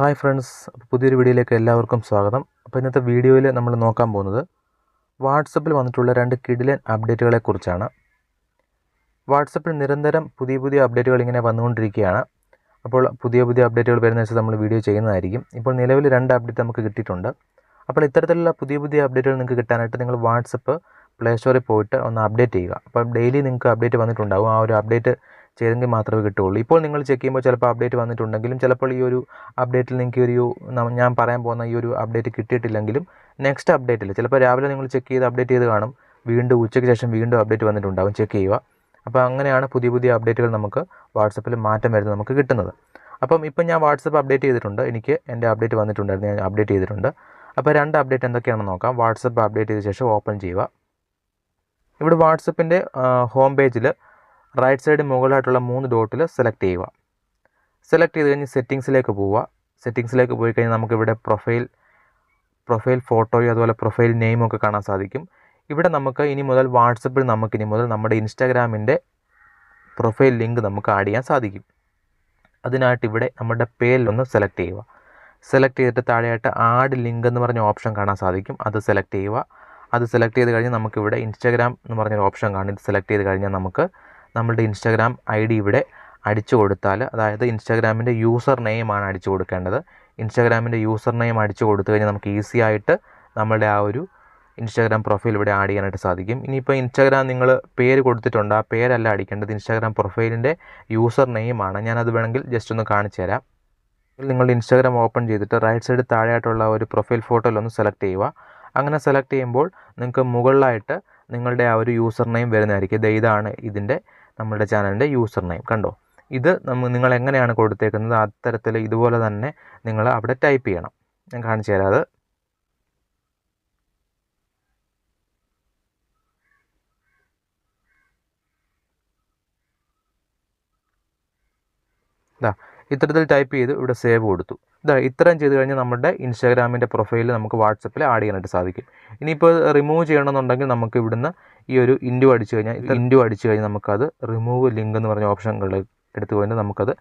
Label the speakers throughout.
Speaker 1: Hi friends പുതിയൊരു വീഡിയോയിലേക്ക് എല്ലാവർക്കും സ്വാഗതം. അപ്പോൾ ഇന്നത്തെ വീഡിയോയിൽ നമ്മൾ നോക്കാൻ പോകുന്നത് വാട്സപ്പിൽ വന്നിട്ടുള്ള രണ്ട് കിഡിലൻ അപ്ഡേറ്റുകളെ കുറിച്ചാണ്. വാട്സപ്പിൽ നിരന്തരം പുതിയ പുതിയ അപ്ഡേറ്റുകൾ ഇങ്ങനെ വന്നുകൊണ്ടിരിക്കുകയാണ്. അപ്പോൾ പുതിയ പുതിയ അപ്ഡേറ്റുകൾ വരുന്ന വെച്ചാൽ നമ്മൾ വീഡിയോ ചെയ്യുന്നതായിരിക്കും. ഇപ്പോൾ നിലവിൽ രണ്ട് അപ്ഡേറ്റ് നമുക്ക് കിട്ടിയിട്ടുണ്ട്. അപ്പോൾ ഇത്തരത്തിലുള്ള പുതിയ പുതിയ അപ്ഡേറ്റുകൾ നിങ്ങൾക്ക് കിട്ടാനായിട്ട് നിങ്ങൾ വാട്സപ്പ് പ്ലേ സ്റ്റോറിൽ പോയിട്ട് ഒന്ന് അപ്ഡേറ്റ് ചെയ്യുക. അപ്പോൾ ഡെയിലി നിങ്ങൾക്ക് അപ്ഡേറ്റ് വന്നിട്ടുണ്ടാകും ആ ഒരു അപ്ഡേറ്റ് ചെയ്തെങ്കിൽ മാത്രമേ കിട്ടുകയുള്ളൂ. ഇപ്പോൾ നിങ്ങൾ ചെക്ക് ചെയ്യുമ്പോൾ ചിലപ്പോൾ അപ്ഡേറ്റ് വന്നിട്ടുണ്ടെങ്കിലും ചിലപ്പോൾ ഈ ഒരു അപ്ഡേറ്റിൽ നിങ്ങൾക്ക് ഒരു ഞാൻ പറയാൻ പോകുന്ന ഈ ഒരു അപ്ഡേറ്റ് കിട്ടിയിട്ടില്ലെങ്കിലും നെക്സ്റ്റ് അപ്ഡേറ്റിൽ ചിലപ്പോൾ രാവിലെ നിങ്ങൾ ചെക്ക് ചെയ്ത് അപ്ഡേറ്റ് ചെയ്ത് കാണും. വീണ്ടും ഉച്ചയ്ക്ക് ശേഷം വീണ്ടും അപ്ഡേറ്റ് വന്നിട്ടുണ്ടാവും. ചെക്ക് ചെയ്യുക. അപ്പോൾ അങ്ങനെയാണ് പുതിയ പുതിയ അപ്ഡേറ്റുകൾ നമുക്ക് വാട്സപ്പിൽ മാറ്റം വരുന്നത് നമുക്ക് കിട്ടുന്നത്. അപ്പം ഇപ്പം ഞാൻ വാട്സപ്പ് അപ്ഡേറ്റ് ചെയ്തിട്ടുണ്ട്. എനിക്ക് എന്റെ അപ്ഡേറ്റ് വന്നിട്ടുണ്ടായിരുന്നു. ഞാൻ അപ്ഡേറ്റ് ചെയ്തിട്ടുണ്ട്. അപ്പോൾ രണ്ട് അപ്ഡേറ്റ് എന്തൊക്കെയാണെന്ന് നോക്കാം. വാട്സപ്പ് അപ്ഡേറ്റ് ചെയ്ത ശേഷം ഓപ്പൺ ചെയ്യുക. ഇവിടെ വാട്സപ്പിന്റെ ഹോം പേജിൽ റൈറ്റ് സൈഡ് മുകളിലായിട്ടുള്ള മൂന്ന് ഡോട്ടിൽ സെലക്ട് ചെയ്യുക. സെലക്ട് ചെയ്ത് കഴിഞ്ഞ് സെറ്റിങ്സിലേക്ക് പോവുക. സെറ്റിങ്സിലേക്ക് പോയി കഴിഞ്ഞാൽ നമുക്കിവിടെ പ്രൊഫൈൽ പ്രൊഫൈൽ ഫോട്ടോയും അതുപോലെ പ്രൊഫൈൽ നെയിമും ഒക്കെ കാണാൻ സാധിക്കും. ഇവിടെ നമുക്ക് ഇനി മുതൽ വാട്സപ്പിൽ നമുക്ക് ഇനി മുതൽ നമ്മുടെ ഇൻസ്റ്റാഗ്രാമിന്റെ പ്രൊഫൈൽ ലിങ്ക് നമുക്ക് ആഡ് ചെയ്യാൻ സാധിക്കും. അതിനായിട്ട് ഇവിടെ നമ്മുടെ പേരിലൊന്ന് സെലക്ട് ചെയ്യുക. സെലക്ട് ചെയ്തിട്ട് താഴെയായിട്ട് ആഡ് ലിങ്ക് എന്ന് പറഞ്ഞ ഓപ്ഷൻ കാണാൻ സാധിക്കും. അത് സെലക്ട് ചെയ്യുക. അത് സെലക്ട് ചെയ്ത് കഴിഞ്ഞാൽ നമുക്കിവിടെ ഇൻസ്റ്റാഗ്രാം എന്ന് പറഞ്ഞൊരു ഓപ്ഷൻ കാണും. ഇത് സെലക്ട് ചെയ്ത് കഴിഞ്ഞാൽ നമുക്ക് നമ്മളുടെ ഇൻസ്റ്റാഗ്രാം ഐ ഡി ഇവിടെ അടിച്ചു കൊടുത്താൽ അതായത് ഇൻസ്റ്റാഗ്രാമിന്റെ യൂസർ നെയിമാണ് അടിച്ചു കൊടുക്കേണ്ടത്. ഇൻസ്റ്റാഗ്രാമിന്റെ യൂസർ നെയിം അടിച്ചു കൊടുത്തു കഴിഞ്ഞാൽ നമുക്ക് ഈസി ആയിട്ട് നമ്മളുടെ ആ ഒരു ഇൻസ്റ്റാഗ്രാം പ്രൊഫൈൽ ഇവിടെ ആഡ് ചെയ്യാനായിട്ട് സാധിക്കും. ഇനിയിപ്പോൾ ഇൻസ്റ്റാഗ്രാം നിങ്ങൾ പേര് കൊടുത്തിട്ടുണ്ട് ആ പേരല്ല അടിക്കേണ്ടത്. ഇൻസ്റ്റാഗ്രാം പ്രൊഫൈലിന്റെ യൂസർ നെയിമാണ് ഞാനത് വേണമെങ്കിൽ ജസ്റ്റ് ഒന്ന് കാണിച്ചു തരാം. നിങ്ങളുടെ ഇൻസ്റ്റാഗ്രാം ഓപ്പൺ ചെയ്തിട്ട് റൈറ്റ് സൈഡ് താഴെയായിട്ടുള്ള ഒരു പ്രൊഫൈൽ ഫോട്ടോയിൽ ഒന്ന് സെലക്ട് ചെയ്യുക. അങ്ങനെ സെലക്ട് ചെയ്യുമ്പോൾ നിങ്ങൾക്ക് മുകളിലായിട്ട് നിങ്ങളുടെ ആ ഒരു യൂസർ നെയിം വരുന്നതായിരിക്കും. ഇതാണ് ഇതിന്റെ നമ്മുടെ ചാനലിന്റെ യൂസർ നെയിം കണ്ടോ? ഇത് നമ്മൾ നിങ്ങൾ എങ്ങനെയാണ് കൊടുത്തേക്കുന്നത്? അത്തരത്തിൽ ഇതുപോലെ തന്നെ നിങ്ങൾ അവിടെ ടൈപ്പ് ചെയ്യണം. ഞാൻ കാണിച്ചു തരാം അത്. ഇതാ ഇത്തരത്തിൽ ടൈപ്പ് ചെയ്ത് ഇവിടെ സേവ് കൊടുത്തു. ഇതാ ഇത്രയും ചെയ്ത് കഴിഞ്ഞാൽ നമ്മുടെ ഇൻസ്റ്റാഗ്രാമിന്റെ പ്രൊഫൈൽ നമുക്ക് വാട്സപ്പിൽ ആഡ് ചെയ്യാനായിട്ട് സാധിക്കും. ഇനിയിപ്പോൾ റിമൂവ് ചെയ്യണമെന്നുണ്ടെങ്കിൽ നമുക്ക് ഇവിടുന്ന് ഈ ഒരു ഇൻഡു അടിച്ചു കഴിഞ്ഞാൽ ഇൻഡു അടിച്ചു കഴിഞ്ഞാൽ നമുക്കത് റിമൂവ് ലിങ്ക് എന്ന് പറഞ്ഞ ഓപ്ഷനുകൾ എടുത്തു കഴിഞ്ഞാൽ നമുക്കത്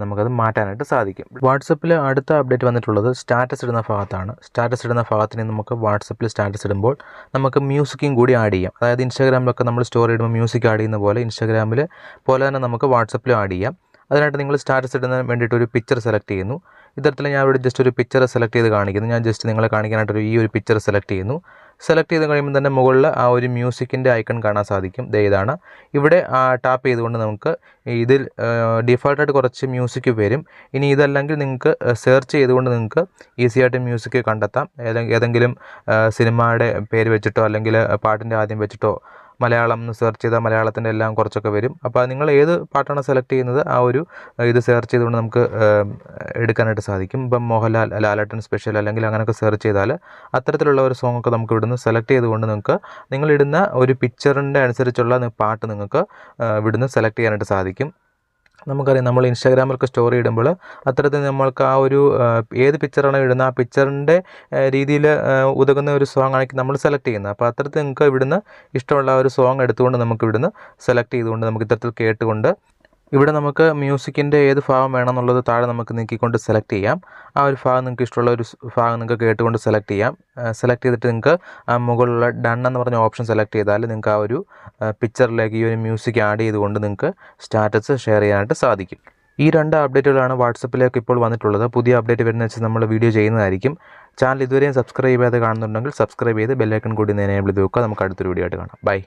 Speaker 1: നമുക്കത് മാറ്റാനായിട്ട് സാധിക്കും. വാട്സപ്പിൽ അടുത്ത അപ്ഡേറ്റ് വന്നിട്ടുള്ളത് സ്റ്റാറ്റസ് ഇടുന്ന ഭാഗത്താണ്. സ്റ്റാറ്റസ് ഇടുന്ന ഭാഗത്തിന് നമുക്ക് വാട്സപ്പിൽ സ്റ്റാറ്റസ് ഇടുമ്പോൾ നമുക്ക് മ്യൂസിക്കും കൂടി ആഡ് ചെയ്യാം. അതായത് ഇൻസ്റ്റാഗ്രാമിലൊക്കെ നമ്മൾ സ്റ്റോറി ഇടുമ്പോൾ മ്യൂസിക് ആഡ് ചെയ്യുന്ന പോലെ ഇൻസ്റ്റാഗ്രാമിൽ പോലെ തന്നെ നമുക്ക് വാട്സപ്പിലും ആഡ് ചെയ്യാം. അതിനായിട്ട് നിങ്ങൾ സ്റ്റാറ്റസ് ഇടുന്നതിന് വേണ്ടിയിട്ട് ഒരു പിക്ചർ സെലക്ട് ചെയ്യുന്നു. ഇത്തരത്തിൽ ഞാൻ ഇവിടെ ജസ്റ്റ് ഒരു പിക്ചർ സെലക്ട് ചെയ്ത് കാണിക്കുന്നു. ഞാൻ ജസ്റ്റ് നിങ്ങളെ കാണിക്കാനായിട്ട് ഒരു ഈ ഒരു പിക്ചർ സെലക്ട് ചെയ്യുന്നു. സെലക്ട് ചെയ്ത് കഴിയുമ്പോൾ തന്നെ മുകളിൽ ആ ഒരു മ്യൂസിക്കിന്റെ ഐക്കൺ കാണാൻ സാധിക്കും. ഇതാണ്. ഇവിടെ ടാപ്പ് ചെയ്തുകൊണ്ട് നമുക്ക് ഇതിൽ ഡിഫോൾട്ടായിട്ട് കുറച്ച് മ്യൂസിക് വരും. ഇനി ഇതല്ലെങ്കിൽ നിങ്ങൾക്ക് സെർച്ച് ചെയ്തുകൊണ്ട് നിങ്ങൾക്ക് ഈസി ആയിട്ട് മ്യൂസിക് കണ്ടെത്താം. ഏതെ- ഏതെങ്കിലും സിനിമയുടെ പേര് വെച്ചിട്ടോ അല്ലെങ്കിൽ പാട്ടിന്റെ ആദ്യം വെച്ചിട്ടോ മലയാളം എന്ന് സെർച്ച് ചെയ്താൽ മലയാളത്തിന്റെ എല്ലാം കുറച്ചൊക്കെ വരും. അപ്പോൾ നിങ്ങൾ ഏത് പാട്ടാണ് സെലക്ട് ചെയ്യുന്നത് ആ ഒരു ഇത് സെർച്ച് ചെയ്തുകൊണ്ട് നമുക്ക് എടുക്കാനായിട്ട് സാധിക്കും. ഇപ്പം മോഹൻലാൽ ലാലട്ടൻ സ്പെഷ്യൽ അല്ലെങ്കിൽ അങ്ങനെയൊക്കെ സെർച്ച് ചെയ്താൽ അത്തരത്തിലുള്ള ഒരു സോങ് ഒക്കെ നമുക്ക് ഇവിടുന്ന് സെലക്ട് ചെയ്തുകൊണ്ട് നിങ്ങൾക്ക് നിങ്ങളിടുന്ന ഒരു പിക്ചറിന്റെ അനുസരിച്ചുള്ള പാട്ട് നിങ്ങൾക്ക് ഇവിടുന്ന് സെലക്ട് ചെയ്യാനായിട്ട് സാധിക്കും. നമുക്കറിയാം നമ്മൾ ഇൻസ്റ്റാഗ്രാമിലൊക്കെ സ്റ്റോറി ഇടുമ്പോൾ അത്തരത്തിൽ നമ്മൾക്ക് ആ ഒരു ഏത് പിക്ചറാണോ ഇടുന്നത് ആ പിക്ചറിന്റെ രീതിയിൽ ഉതകുന്ന ഒരു സോങ് ആയിരിക്കും നമ്മൾ സെലക്ട് ചെയ്യുന്നത്. അപ്പോൾ അത്തരത്തിൽ നിങ്ങൾക്ക് ഇവിടുന്ന് ഇഷ്ടമുള്ള ഒരു സോങ് എടുത്തുകൊണ്ട് നമുക്ക് ഇവിടുന്ന് സെലക്ട് ചെയ്തുകൊണ്ട് നമുക്ക് ഇത്തരത്തിൽ കേട്ടുകൊണ്ട് ഇവിടെ നമുക്ക് മ്യൂസിക്കിന്റെ ഏത് ഭാഗം വേണമെന്നുള്ളത് താഴെ നമുക്ക് നീക്കിക്കൊണ്ട് സെലക്ട് ചെയ്യാം. ആ ഒരു ഭാഗം നിങ്ങൾക്ക് ഇഷ്ടമുള്ള ഒരു ഭാഗം നിങ്ങൾക്ക് കേട്ടുകൊണ്ട് സെലക്ട് ചെയ്യാം. സെലക്ട് ചെയ്തിട്ട് നിങ്ങൾക്ക് മുകളിലുള്ള ഡൺ എന്ന് പറഞ്ഞ ഓപ്ഷൻ സെലക്ട് ചെയ്താൽ നിങ്ങൾക്ക് ആ ഒരു പിക്ചറിലേക്ക് ഈ ഒരു മ്യൂസിക് ആഡ് ചെയ്തുകൊണ്ട് നിങ്ങൾക്ക് സ്റ്റാറ്റസ് ഷെയർ ചെയ്യാനായിട്ട് സാധിക്കും. ഈ രണ്ട് അപ്ഡേറ്റുകളാണ് വാട്സപ്പിലേക്ക് ഇപ്പോൾ വന്നിട്ടുള്ളത്. പുതിയ അപ്ഡേറ്റ് വരുന്ന വെച്ച് നമ്മൾ വീഡിയോ ചെയ്യുന്നതായിരിക്കും. ചാനൽ ഇതുവരെയും സബ്സ്ക്രൈബ് ചെയ്യാതെ കാണുന്നുണ്ടെങ്കിൽ സബ്സ്ക്രൈബ് ചെയ്ത് ബെല്ലൈക്കൺ കൂടി എനേബിൾ ചെയ്ത് വെക്കുക. നമുക്ക് അടുത്തൊരു വീഡിയോ ആയിട്ട് കാണാം. ബൈ